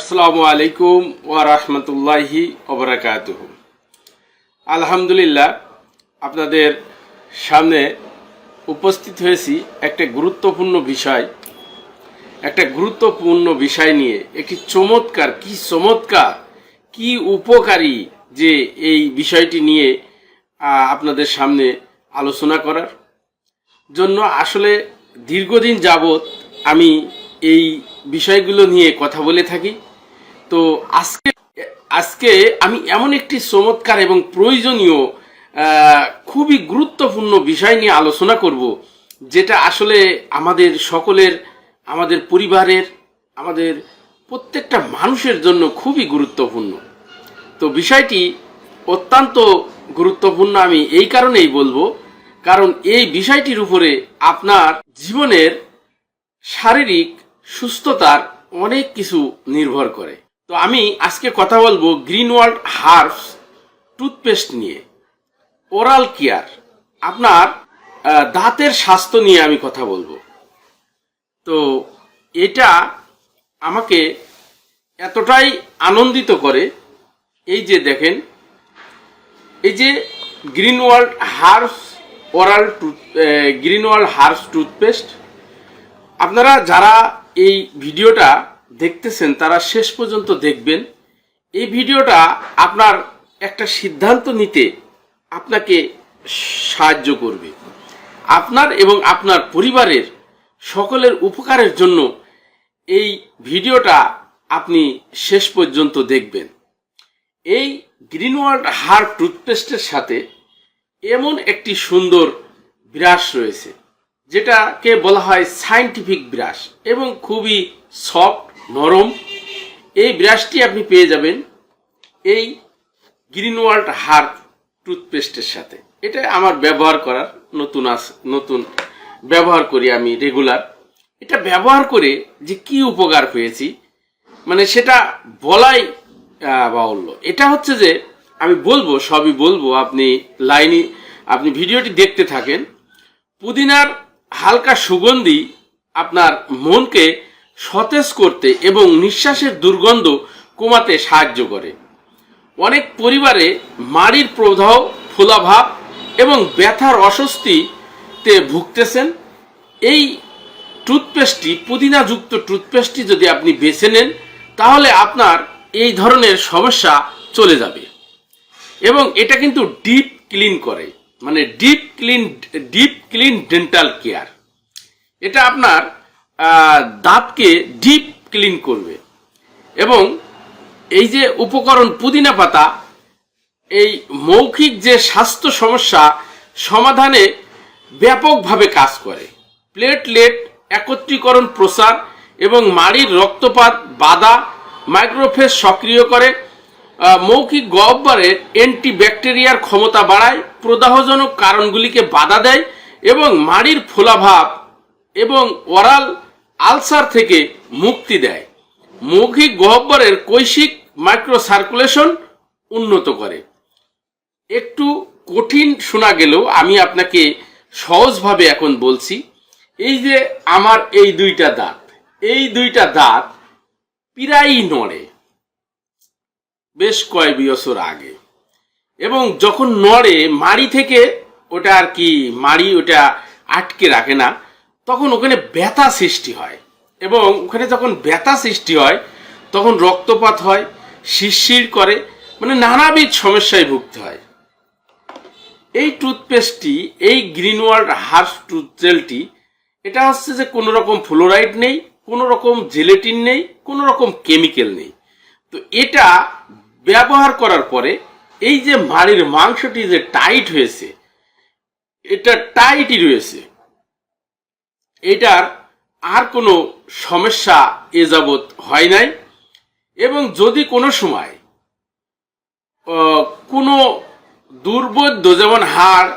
আসসালামু আলাইকুম ওয়া রাহমাতুল্লাহি ওবরাকাতুহ আলহামদুলিল্লাহ, আপনাদের সামনে উপস্থিত হয়েছি একটা গুরুত্বপূর্ণ বিষয়। একটা গুরুত্বপূর্ণ বিষয় নিয়ে, একটি চমৎকার, কি চমৎকার, কি উপকারী যে এই বিষয়টি নিয়ে আপনাদের সামনে আলোচনা করার জন্য আসলে দীর্ঘদিন যাবৎ আমি এই বিষয়গুলো নিয়ে কথা বলে থাকি। তো আজকে আজকে আমি এমন একটি চমৎকার এবং প্রয়োজনীয় খুবই গুরুত্বপূর্ণ বিষয় নিয়ে আলোচনা করব, যেটা আসলে আমাদের সকলের, আমাদের পরিবারের, আমাদের প্রত্যেকটা মানুষের জন্য খুবই গুরুত্বপূর্ণ। তো বিষয়টি অত্যন্ত গুরুত্বপূর্ণ আমি এই কারণেই বলব, কারণ এই বিষয়টির উপরে আপনার জীবনের শারীরিক সুস্থতার অনেক কিছু নির্ভর করে। তো আমি আজকে কথা বলব গ্রিন ওয়ার্ল্ড হার্বস টুথপেস্ট নিয়ে। ওরাল কেয়ার আপনার দাঁতের স্বাস্থ্য নিয়ে আমি কথা বলব। তো এটা আমাকে এতটাই আনন্দিত করে, এই যে দেখেন, এই যে green world herbs oral tooth green world herbs toothpaste আপনারা যারা এই ভিডিওটা দেখতেছেন, তারা শেষ পর্যন্ত দেখবেন। এই ভিডিওটা আপনার একটা সিদ্ধান্ত নিতে আপনাকে সাহায্য করবে। আপনার এবং আপনার পরিবারের সকলের উপকারের জন্য এই ভিডিওটা আপনি শেষ পর্যন্ত দেখবেন। এই গ্রিন ওয়ার্ল্ড হার্ব টুথপেস্টের সাথে এমন একটি সুন্দর ব্রাশ রয়েছে, যেটাকে বলা হয় সাইন্টিফিক ব্রাশ এবং খুবই সফট নরম। এই ব্রাশটি আপনি পেয়ে যাবেন এই গ্রিন ওয়ার্ল্ড হার্ব টুথপেস্টের সাথে। এটা আমার ব্যবহার করার নতুন আস নতুন ব্যবহার করি আমি রেগুলার এটা ব্যবহার করে যে কি উপকার পেয়েছি মানে সেটা বলাই আহ, বাহুল্য। এটা হচ্ছে যে আমি বলব সবই বলব আপনি লাইনে আপনি ভিডিওটি দেখতে থাকেন। পুদিনার হালকা সুগন্ধি আপনার মনকে সতেজ করতে এবং নিঃশ্বাসের দুর্গন্ধ কমাতে সাহায্য করে। অনেক পরিবারে মাড়ির প্রদাহ, ফোলাভাব এবং ব্যথার অস্বস্তিতে ভুগতেছেন। এই টুথপেস্টটি, পুদিনাযুক্ত টুথপেস্টটি যদি আপনি বেছে নেন, তাহলে আপনার এই ধরনের সমস্যা চলে যাবে। এবং এটা কিন্তু ডিপ ক্লিন করে মানে deep clean deep clean dental care. এটা আপনার দাঁতকে ডিপ ক্লিন করবে। এবং এই যে উপকরণ পুদিনা পাতা, এই মৌখিক যে স্বাস্থ্য সমস্যা, সমাধানে ব্যাপকভাবে কাজ করে। প্লেটলেট একত্রীকরণ প্রসার এবং মাড়ির রক্তপাত বাধা মাইক্রোফেস সক্রিয় করে। মৌখিক গহ্বরের অ্যান্টিব্যাকটেরিয়ার ক্ষমতা বাড়ায়, প্রদাহজনক কারণগুলিকে বাধা দেয় এবং মাড়ির ফোলাভাব এবং ওরাল আলসার থেকে মুক্তি দেয়। মৌখিক গহ্বরের কৈশিক মাইক্রো সার্কুলেশন উন্নত করে। একটু কঠিন শোনা গেলেও আমি আপনাকে সহজভাবে এখন বলছি, এই যে আমার এই দুইটা দাঁত, এই দুইটা দাঁত প্রায়ই নড়ে, বেশ কয়েক বছর আগে। এবং যখন নড়ে, মাড়ি থেকে ওটা আর কি, মাড়ি ওটা আটকে রাখে না তখন ওখানে ব্যথা সৃষ্টি হয়। এবং ওখানে যখন ব্যথা সৃষ্টি হয়, তখন রক্তপাত হয়, শিরশির করে মানে নানাবিধ সমস্যায় ভুগতে হয়। এই টুথপেস্টটি এই গ্রিন ওয়ার্ল্ড হার্স টুথ জেলটি এটা হচ্ছে যে কোনো রকম ফ্লোরাইড নেই, কোনো রকম জেলেটিন নেই, কোনো রকম কেমিক্যাল নেই। তো এটা ব্যবহার করার পরে এই যে মাড়ির মাংসটি যে টাইট হয়েছে, এটা টাইটই রয়েছে। এটার আর কোনো সমস্যা এ যাবৎ হয় নাই। এবং যদি কোনো সময় কোনো দুর্বোধ্য যেমন হাড়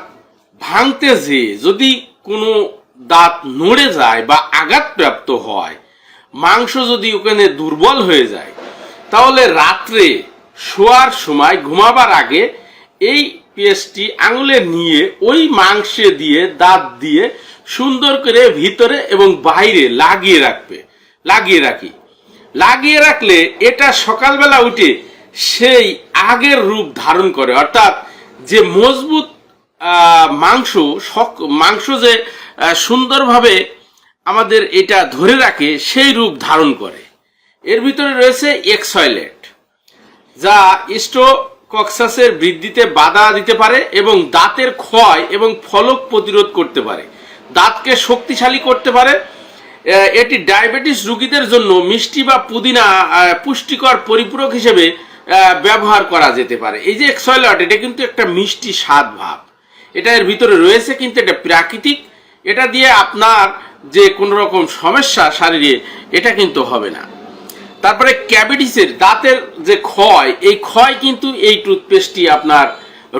ভাঙতে যেয়ে যদি কোনো দাঁত নড়ে যায় বা আঘাতপ্রাপ্ত হয়, মাংস যদি ওখানে দুর্বল হয়ে যায়, তাহলে রাত্রে শোয়ার সময় ঘুমাবার আগে এই পেস্টটি আঙুলে নিয়ে ওই মাংসে দিয়ে, দাঁত দিয়ে সুন্দর করে ভিতরে এবং বাইরে লাগিয়ে রাখবে। লাগিয়ে রাখি। লাগিয়ে রাখলে এটা সকালবেলা উঠে সেই আগের রূপ ধারণ করে। অর্থাৎ যে মজবুত মাংস মাংস যে সুন্দরভাবে আমাদের এটা ধরে রাখে, সেই রূপ ধারণ করে। এর ভিতরে রয়েছে এক্সয়লেট যা স্টোকক্সাসের বৃদ্ধিতে বাধা দিতে পারে এবং দাঁতের ক্ষয় এবং ফলক প্রতিরোধ করতে পারে। দাঁতকে শক্তিশালী করতে পারে। এটি ডায়াবেটিস রোগীদের জন্য মিষ্টি বা পুদিনা পুষ্টিকর পরিপূরক হিসেবে ব্যবহার করা যেতে পারে। এই যে এক্সয়েলট এটা কিন্তু একটা মিষ্টি স্বাদ ভাব। এটা এর ভিতরে রয়েছে কিন্তু এটা প্রাকৃতিক। এটা দিয়ে আপনার যে কোনো রকম সমস্যা শারীরে এটা কিন্তু হবে না। তারপরে ক্যাভিটিসের, দাঁতের যে ক্ষয়, এই ক্ষয় কিন্তু এই টুথপেস্টটি আপনার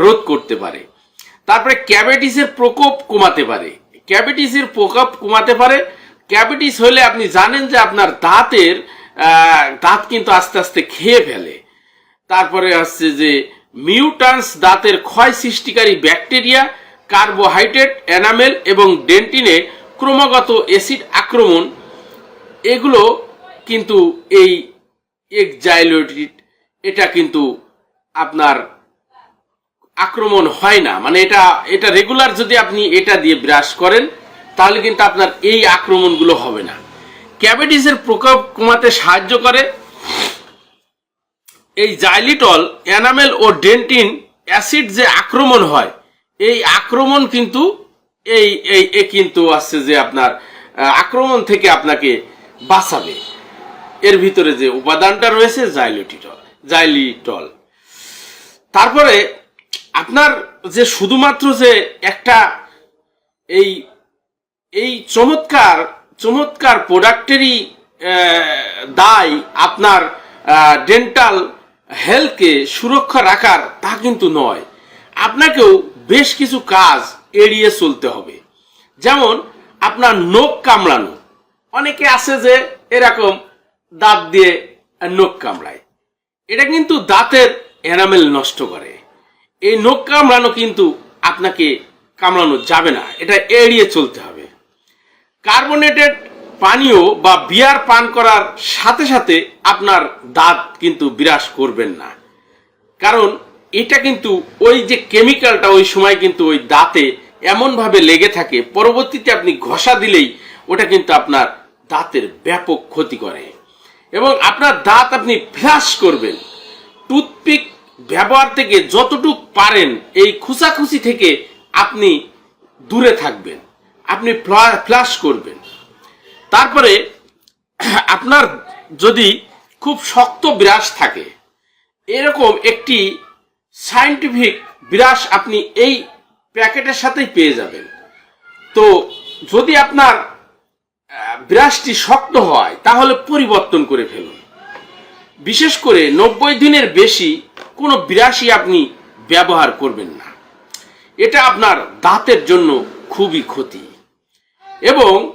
রোধ করতে পারে। তারপরে ক্যাভিটিসের প্রকোপ কমাতে পারে। ক্যাভিটিসের প্রকোপ কমাতে পারে। ক্যাভিটিস হলে আপনি জানেন যে আপনার দাঁতের দাঁত কিন্তু আস্তে আস্তে খেয়ে ফেলে। তারপরে আসছে যে মিউটান্স দাঁতের ক্ষয় সৃষ্টিকারী ব্যাকটেরিয়া, কার্বোহাইড্রেট, এনামেল এবং ডেন্টিনে ক্রমাগত অ্যাসিড আক্রমণ। এগুলো কিন্তু এই এক্সাইলোটিড, এটা কিন্তু আপনার আক্রমণ হয় না। মানে এটা এটা রেগুলার যদি আপনি এটা দিয়ে ব্রাশ করেন, তাহলে কিন্তু আপনার এই আক্রমণগুলো হবে না। ক্যাবেটিসের প্রকোপ কমাতে সাহায্য করে এই জাইলিটল এনামেল ও ডেন্টিন অ্যাসিড যে আক্রমণ হয়, এই আক্রমণ কিন্তু এই এই কিন্তু আসছে যে আপনার আক্রমণ থেকে আপনাকে বাঁচাবে। এর ভিতরে যে উপাদানটা রয়েছে জাইলিটিটল জাইলিটল তারপরে আপনার যে শুধুমাত্র যে একটা এই এই চমৎকার চমৎকার প্রোডাক্টেরই দায় আপনার ডেন্টাল হেলথকে সুরক্ষা রাখার, তা কিন্তু নয়। আপনাকেও বেশ কিছু কাজ এড়িয়ে চলতে হবে। যেমন আপনার নখ কামড়ানো। অনেকে আছে যে এরকম দাঁত দিয়ে নখ কামড়ায়। এটা কিন্তু দাঁতের এনামেল নষ্ট করে। এই নখ কামড়ানো কিন্তু আপনাকে কামড়ানো যাবে না। এটা এড়িয়ে চলতে হবে। কার্বনেটেড পানীয় বা বিয়ার পান করার সাথে সাথে আপনার দাঁত কিন্তু বিরাস করবেন না। কারণ এটা কিন্তু ওই যে কেমিক্যালটা ওই সময় কিন্তু ওই দাঁতে এমনভাবে লেগে থাকে, পরবর্তীতে আপনি ঘষা দিলেই ওটা কিন্তু আপনার দাঁতের ব্যাপক ক্ষতি করে। এবং আপনার দাঁত আপনি ফ্লাশ করবেন। টুথপিক ব্যবহার থেকে যতটুক পারেন এই খুসাখুসি থেকে আপনি দূরে থাকবেন। আপনি ফ্লাশ করবেন। তারপরে আপনার যদি খুব শক্ত বিরাস থাকে এরকম একটি সায়েন্টিফিক বিরাস আপনি এই প্যাকেটের সাথেই পেয়ে যাবেন। তো যদি আপনার আহ, বিরাসটি শক্ত হয় তাহলে পরিবর্তন করে ফেলুন। বিশেষ করে নব্বই দিনের বেশি কোনো বিরাসই আপনি ব্যবহার করবেন না। এটা আপনার দাঁতের জন্য খুবই ক্ষতি। এবং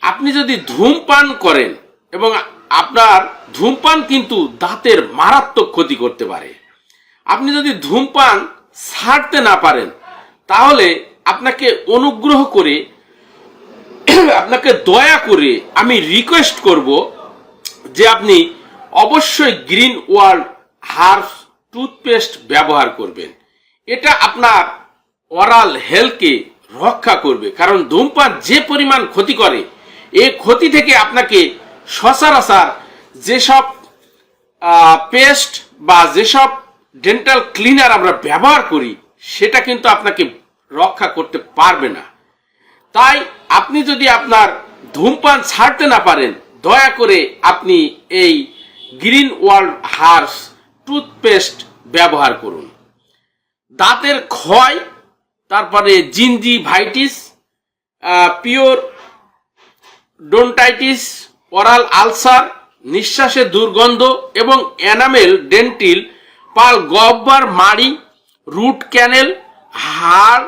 আপনি যদি ধূমপান করেন এবং আপনার ধূমপান কিন্তু দাঁতের মারাত্মক ক্ষতি করতে পারে। আপনি যদি ধূমপান ছাড়তে না পারেন, তাহলে আপনাকে অনুগ্রহ করে, আপনাকে দয়া করে আমি রিকোয়েস্ট করব যে আপনি অবশ্যই গ্রিন ওয়ার্ল্ড হার্বস টুথপেস্ট ব্যবহার করবেন। এটা আপনার ওরাল হেলথকে রক্ষা করবে। কারণ ধূমপান যে পরিমাণ ক্ষতি করে এই ক্ষতি থেকে আপনাকে সচরাচর যেসব পেস্ট বা যেসব ডেন্টাল ক্লিনার আমরা ব্যবহার করি, সেটা কিন্তু আপনাকে রক্ষা করতে পারবে না। তাই আপনি যদি আপনার ধূমপান ছাড়তে না পারেন, দয়া করে আপনি এই গ্রিন ওয়ার্ল্ড হার্স টুথপেস্ট ব্যবহার করুন। দাঁতের ক্ষয়, তারপরে gingivitis periodontitis oral ulcer নিঃশ্বাসের দুর্গন্ধ এবং এনামেল ডেন্টিল পাল, গব্বার, মাড়ি রুট ক্যানেল হাড়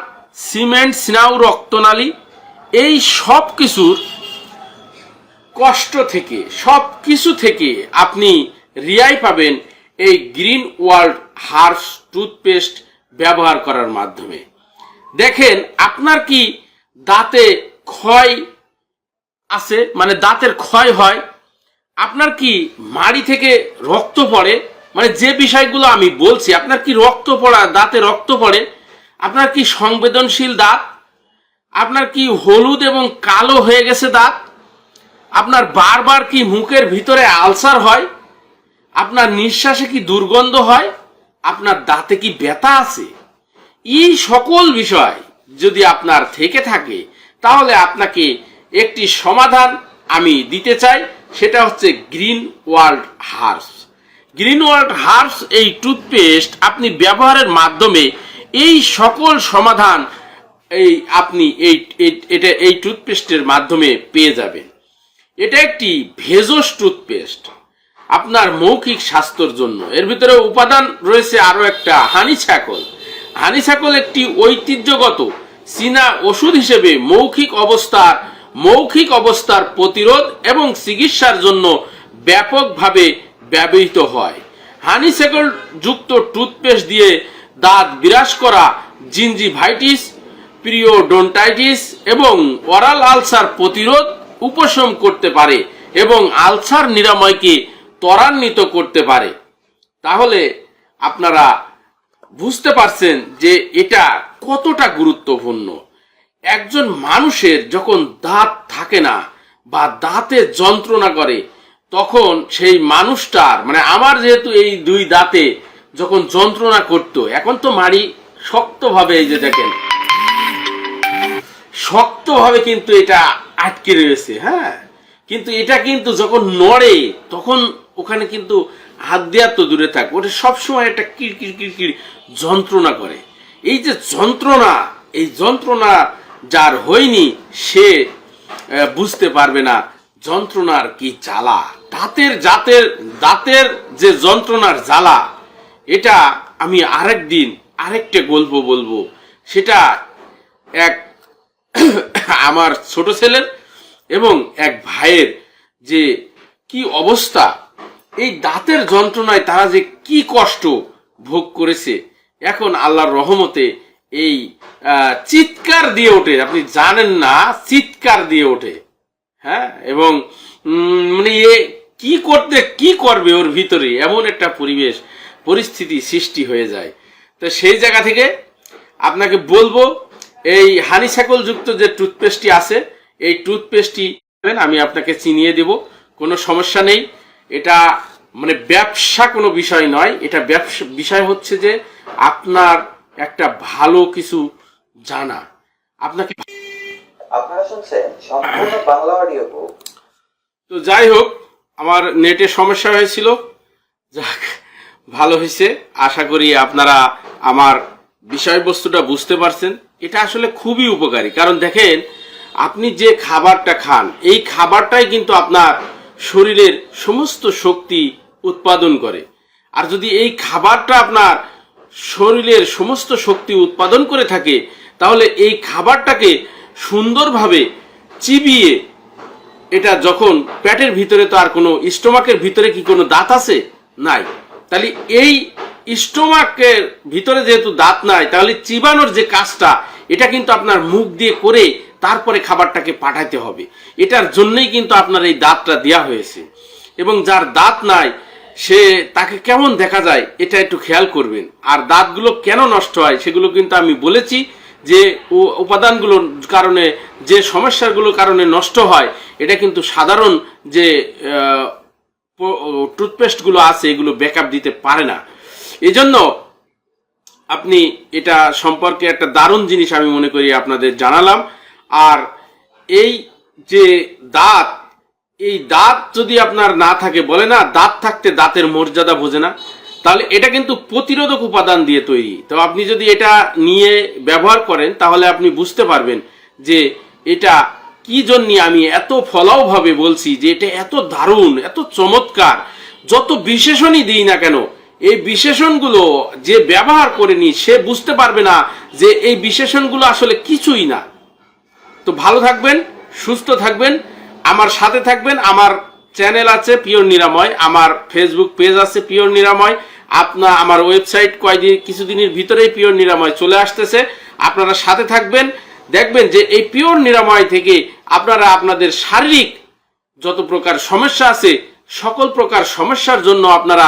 সিমেন্ট স্নাউ, রক্তনালী, এই সব কিছুর কষ্ট থেকে, সব কিছু থেকে আপনি রিয়াই পাবেন এই গ্রিন ওয়ার্ল্ড হার্স টুথপেস্ট ব্যবহার করার মাধ্যমে। দেখেন, আপনার কি দাঁতে ক্ষয় আছে? মানে দাঁতের ক্ষয় হয়? আপনার কি মাড়ি থেকে রক্ত পড়ে? মানে যে বিষয়গুলো আমি বলছি, আপনার কি রক্ত পড়া, দাঁতে রক্ত পড়ে? আপনার কি সংবেদনশীল দাঁত? আপনার কি হলুদ এবং কালো হয়ে গেছে দাঁত? আপনার বারবার কি মুখের ভিতরে আলসার হয়? আপনার নিঃশ্বাসে কি দুর্গন্ধ হয়? আপনার দাঁতে কি ব্যথা আছে? এই সকল বিষয় যদি আপনার থেকে থাকে, তাহলে আপনাকে একটি সমাধান আমি দিতে চাই, সেটা হচ্ছে green world herbs green world herbs এই টুথপেস্ট আপনি ব্যবহারের মাধ্যমে এই সকল সমাধান এই আপনি এই এটা এই টুথপেস্টের মাধ্যমে পেয়ে যাবেন। এটা একটি ভেজস টুথপেস্ট। আপনার মৌখিক স্বাস্থ্যর জন্য। এর ভিতরে উপাদান রয়েছে আরও একটা হানি ছাকল। হানি ছাকল একটি ঐতিহ্যগত চীনা ওষুধ হিসেবে মৌখিক অবস্থার মৌখিক অবস্থার প্রতিরোধ এবং চিকিৎসার জন্য ব্যাপকভাবে ব্যবহৃত হয়। হানি ছাকল যুক্ত টুথপেস্ট দিয়ে দাঁত বিরাজ করা জিঞ্জিভাইটিস পিরিওডন্টাইটিস এবং ওরাল আলসার প্রতিরোধ উপশম করতে পারে এবং আলসার নিরাময়কে ত্বরান্বিত করতে পারে। তাহলে আপনারা বুঝতে পারছেন যে এটা কতটা গুরুত্বপূর্ণ। একজন মানুষের যখন দাঁত থাকে না বা দাঁতে যন্ত্রণা করে, তখন সেই মানুষটার মানে আমার যেহেতু এই দুই দাঁতে যখন যন্ত্রণা করতো, এখন তো মাড়ি শক্তভাবে এই যে দেখেন, শক্তভাবে কিন্তু এটা আটকে রয়েছে হ্যাঁ? কিন্তু এটা কিন্তু যখন নড়ে, তখন ওখানে কিন্তু হাত দেওয়ার তো দূরে থাক, ওটা সবসময় একটা কিরকির কিরকির যন্ত্রণা করে। এই যে যন্ত্রণা, এই যন্ত্রণা যার হয়নি, সে বুঝতে পারবে না যন্ত্রণার কি জ্বালা। দাঁতের জাতের, দাঁতের যে যন্ত্রণার জ্বালা, এটা আমি আরেক দিন আরেকটা গল্প বলব। সেটা এক আমার ছোট ছেলের এবং এক ভাইয়ের যে কি অবস্থা এই দাঁতের যন্ত্রণায় তারা যে কি কষ্ট ভোগ করেছে, এখন আল্লাহর রহমতে এই চিৎকার দিয়ে ওঠে। আপনি জানেন না, চিৎকার দিয়ে ওঠে। হ্যাঁ? এবং মানে এ কি করতে, কি করবে ওর ভিতরে? এমন একটা পরিবেশ, পরিস্থিতি সৃষ্টি হয়ে যায়। তো সেই জায়গা থেকে আপনাকে বলব, এই হানি যুক্ত যে টুথপেস্টটি আছে, এই টুথপেস্টটি আমি আপনাকে চিনিয়ে দেব। কোনো সমস্যা নেই। এটা মানে ব্যবসা কোনো বিষয় নয় এটা ব্যবসা বিষয় হচ্ছে যে আপনার একটা ভালো কিছু জানা। আপনাকে আপনারা শুনছেন সম্পূর্ণ বাংলা অডিও বুক তো যাই হোক আমার নেটের সমস্যা হয়েছিল। যাক ভালো হয়েছে। আশা করি আপনারা আমার বিষয়বস্তুটা বুঝতে পারছেন। এটা আসলে খুবই উপকারী। কারণ দেখেন আপনি যে খাবারটা খান এই খাবারটাই কিন্তু আপনার শরীরের সমস্ত শক্তি উৎপাদন করে। আর যদি এই খাবারটা আপনার শরীরের সমস্ত শক্তি উৎপাদন করে থাকে, তাহলে এই খাবারটাকে সুন্দরভাবে চিবিয়ে এটা যখন পেটের ভিতরে তো আর কোনো স্টোমাকের ভিতরে কি কোনো দাঁত আছে? নাই। তাহলে এই স্টোমাকের ভিতরে যেহেতু দাঁত নাই, তাহলে চিবানোর যে কাজটা, এটা কিন্তু আপনার মুখ দিয়ে করে তারপরে খাবারটাকে পাঠাতে হবে। এটার জন্যই কিন্তু আপনার এই দাঁতটা দেওয়া হয়েছে। এবং যার দাঁত নাই, সে তাকে কেমন দেখা যায়, এটা একটু খেয়াল করবেন। আর দাঁতগুলো কেন নষ্ট হয়, সেগুলো কিন্তু আমি বলেছি যে উপাদানগুলোর কারণে, যে সমস্যাগুলোর কারণে নষ্ট হয়, এটা কিন্তু সাধারণ যে টুথপেস্টগুলো আছে, এগুলো ব্যাকআপ দিতে পারে না। এজন্য আপনি এটা সম্পর্কে একটা দারুণ জিনিস আমি মনে করি আপনাদের জানালাম। আর এই যে দাঁত, এই দাঁত যদি আপনার না থাকে, বলে না, দাঁত থাকতে দাঁতের মর্যাদা বোঝে না, তাহলে এটা কিন্তু প্রতিরোধক উপাদান দিয়ে তৈরি। তো আপনি যদি এটা নিয়ে ব্যবহার করেন, তাহলে আপনি বুঝতে পারবেন যে এটা কি জন্য আমি এত ফলাওভাবে বলছি যে এটা এত দারুণ, এত চমৎকার, যত বিশেষণই দিই না কেন, এই বিশেষণগুলো যে ব্যবহার করেনি, সে বুঝতে পারবে না যে এই বিশেষণগুলো আসলে কিছুই না। তো ভালো থাকবেন, সুস্থ থাকবেন। আমার সাথে থাকবেন, আমার চ্যানেল আছে পিওর নিরাময় আমার ফেসবুক পেজ আছে পিওর নিরাময় আপনার আমার ওয়েবসাইট কয়েকদিন কিছুদিনের ভিতরেই পিওর নিরাময় চলে আসতেছে। আপনারা সাথে থাকবেন, দেখবেন যে এই পিওর নিরাময় থেকে আপনারা আপনাদের শারীরিক যত প্রকার সমস্যা আছে, সকল প্রকার সমস্যার জন্য আপনারা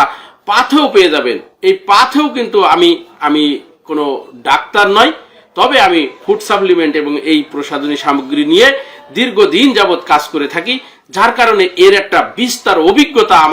পাথেও পেয়ে যাবেন। এই পাথেও কিন্তু আমি আমি কোনো ডাক্তার নয় তবে আমি ফুড সাপ্লিমেন্ট এবং এই প্রসাধনী সামগ্রী নিয়ে দীর্ঘদিন যাবৎ কাজ করে থাকি, যার কারণে এর একটা বিস্তার অভিজ্ঞতা